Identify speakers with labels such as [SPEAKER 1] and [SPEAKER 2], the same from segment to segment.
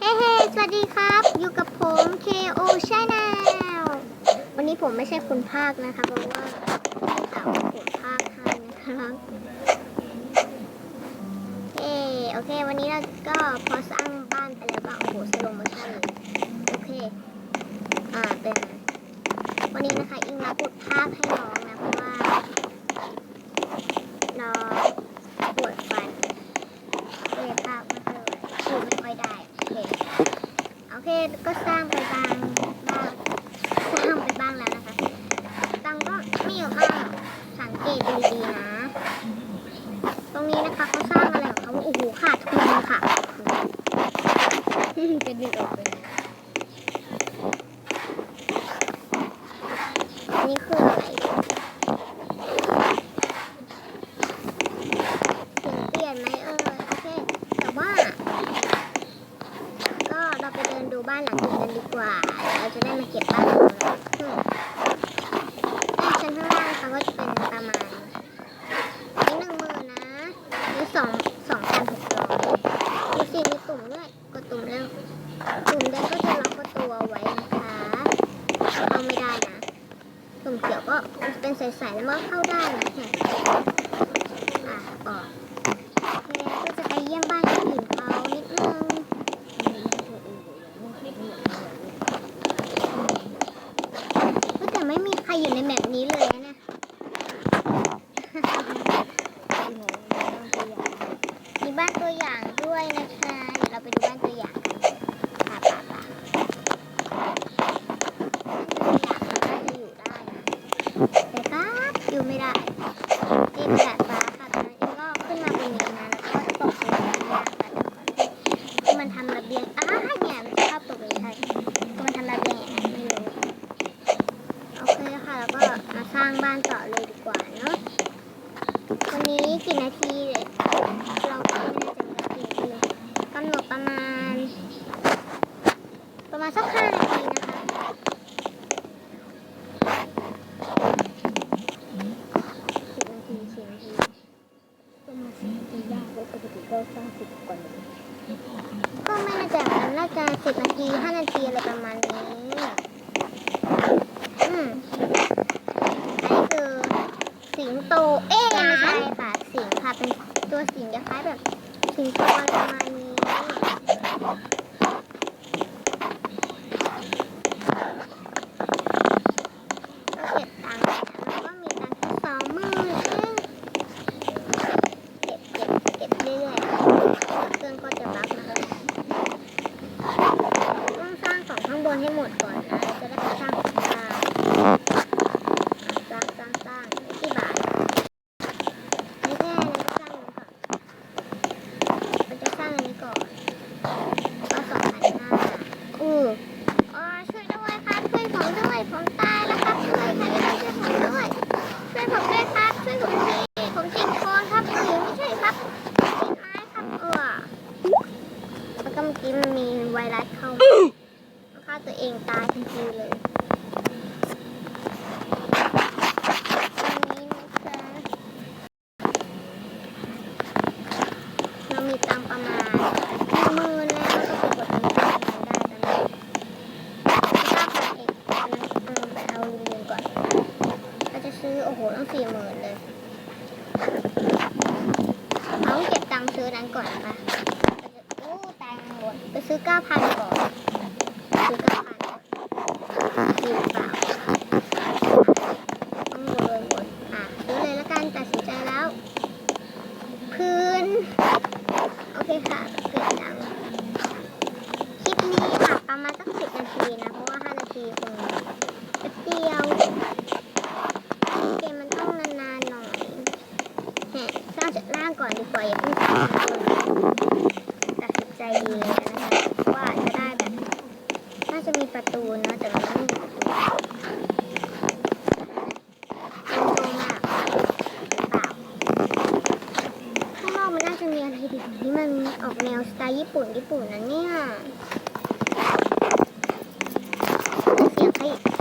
[SPEAKER 1] เฮ้เฮ้สวัสดีครับ อยู่กับผม KO Channel วันนี้ผมไม่ใช่คุณภาคนะคะเพราะว่าพี่สาวผมภาคให้นะครับเอโอเค วันนี้เราก็พอสร้างบ้านไปแล้วบ้างโอ้โหสโลโมชั่นเลยโอเค อ่าเป็นวันนี้นะคะอิงรับบทภาคให้น้องนะ เพราะว่า น้องปวดฟันเลยภาคไม่ค่อยไหวพูดไม่ค่อยได้ โอเค โอเค ก็สร้างไปบางบ้างสร้างไปบ้างแล้วนะคะ ตังก็ไม่เยอะมาก สังเกต ดูดีนะ ตรงนี้นะคะเขาสร้างอะไรของเขาโอ้โหขาดทุนค่ะจะดึงออกไปนะอันนี้คืออะไรเสียงเปลี่ยนไหมเออโอเค แต่ว่า ก็เราไปเดินดูบ้านหลังอื่นกันดีกว่าเดี๋ยวเราจะได้มาเก็บบ้านของเราอืมบ้านชั้นข้างล่างเขาก็จะเป็นประมาณนี่หนึ่งหมื่นนะนี่สองสองพันหกร้อยมีสี่มีตุ่มด้วยกดตุ่มแล้ว ตุ่มแดงก็จะล็อกประตูเอาไว้นะคะเอาไม่ได้นะตุ่มเขียวก็เป็นใสๆแล้วก็เข้าได้นะเห็นอะออกโอเคก็จะไปเยี่ยมบ้านคนอื่นเขานิดนึงแต่ไม่มีใครอยู่ในแบบนี้เลยนะ Yeah. ทีอะไรประมาณนี้อืมอันนี้คือสิงโต เอ๊ะไม่ใช่ค่ะสิงค่ะเป็นตัวสิงคล้ายแบบสิงโตอะไรประมาณนี้ก็เก็บตังค์แล้วก็มีตังค์แค่สองหมื่นเองเก็บเก็บเก็บเรื่อยๆเครื่องก็จะบักนะคะ ต้องสร้างของข้างบนให้หมดก่อนนะจะได้ไปสร้างของข้างล่างสร้างสร้างสร้างไม่กี่บาทไม่แค่เลยสร้างนี้ก่อนเราจะสร้างอันนี้ก่อนก็สองพันห้าอืออ๋อช่วยด้วยครับช่วยผมด้วยผมตายแล้วครับช่วยใครก็ได้ช่วยผมด้วยช่วยผมด้วยครับช่วยผมทีผมติดโคนครับหรือไม่ใช่ครับติดไม้ครับเออ แล้ว ก็เมื่อกี้มันมีไวรัสเข้ามาฆ่าตัวเองตายทันทีเลยตอนนี้นะจ๊ะเรามีตังประมาณหนึ่งหมื่นแล้วก็ไปกดเงินได้ตอนนี้เก้าพันเอกอันนั้นเออไปเอาเงินก่อนเราจะซื้อโอ้โหต้องสี่หมื่นเลยเอาเก็บตังค์ซื้อนั้นก่อนนะคะ ไปซื้อเก้าพันก่อน ซื้อเก้าพันดีหรือเปล่าต้องหมดเลยหมดอะซื้เลยละกันตัดสินใจแล้ว พื้น โอเคค่ะ เกิดตัง คลิปนี้อะประมาณสักสิบนาทีนะ เพราะว่าห้านาทีคงแป๊บเดียวเกมมันต้องนานๆหน่อยแหะสร้างจากล่างก่อนดีกว่าอย่าเพิ่งสร้าง ข้างบนนใจดีเลยนะคะว่าจะได้แบบน่าจะมีประตูเนอะแต่มันไม่มีประตูโล่งมากหรือเปล่าข้างนอกมันน่าจะมีอะไรดีที่มันออกแนวสไตล์ญี่ปุ่นญี่ปุ่นนะเนี่ยเสียงขยิบ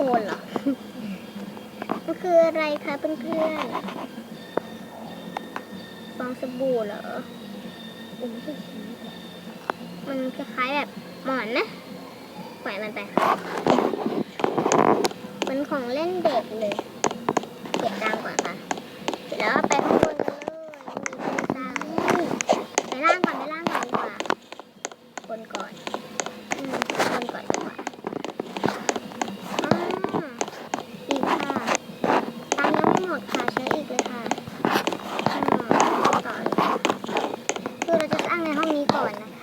[SPEAKER 1] คนเหรอ มันคืออะไรคะเพื่อนๆฟองสบู่เหรอ มันคล้ายๆแบบหมอนนะปล่อยมันไป มันของเล่นเด็กเลย เก็บตังก่อนค่ะ เราจะตั้งในห้องนี้ก่อนนะคะ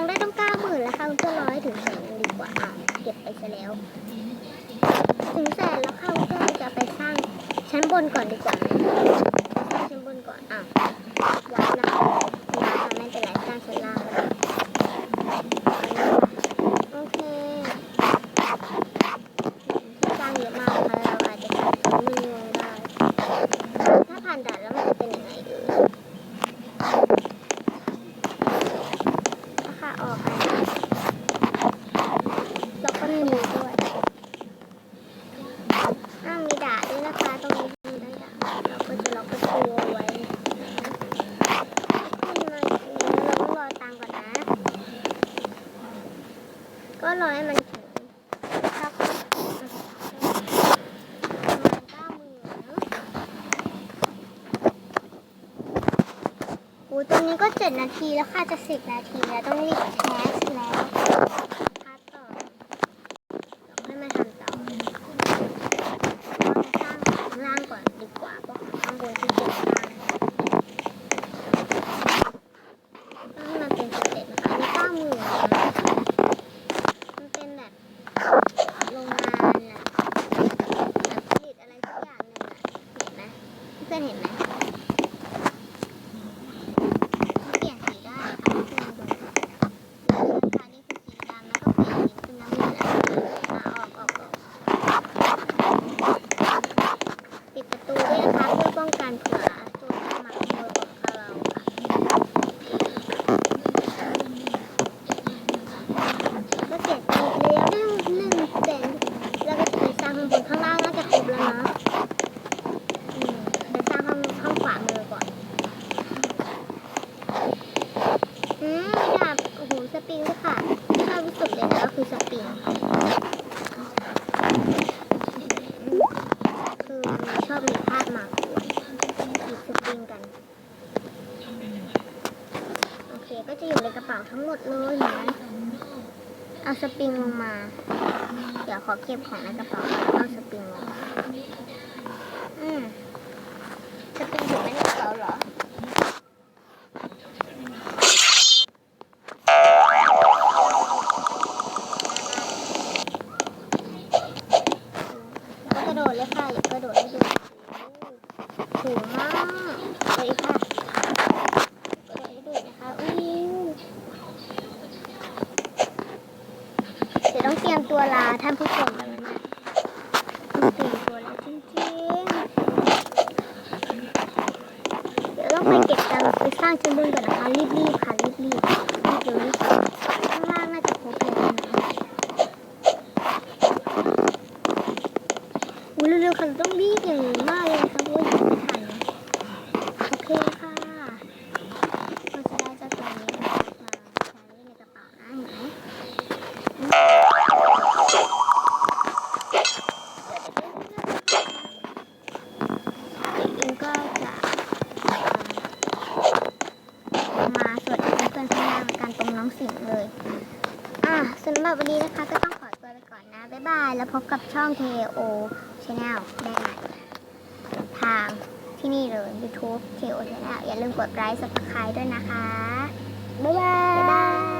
[SPEAKER 1] างได้ต้องเก้าหมื่นแล้วค่ะคุณก็ร้อยถึงแสนดีกว่าอะเก็บไปซะแล้ว ถึงแสนแล้วค่ะคุณก็จะไปสร้างชั้นบนก่อนดีกว่า โอ้ตอนนี้ก็เจ็ดนาทีแล้วค่ะ จะสิบนาทีแล้วต้องรีบแคสแล้ว ก็จะอยู่ในกระเป๋าทั้งหมดเลยเห็นไหมเอาสปริงลงมา เดี๋ยวขอเก็บของในกระเป๋าเอาสปริงลงมา ผู้ชมแล้วนะถึงตัวแล้วจริงๆ เดี๋ยวต้องไปเก็บตังไปสร้างชั้นบนก่อนนะคะรีบ สิ่งเลย อะสำหรับวันนี้นะคะก็ต้องขอตัวไปก่อนนะ บ๊ายบาย แล้วพบกับช่อง KO Channel ได้ใหม่ทางที่นี่เลย YouTube KO Channel อย่าลืมกดไลค์ subscribe ด้วยนะคะ บ๊ายบาย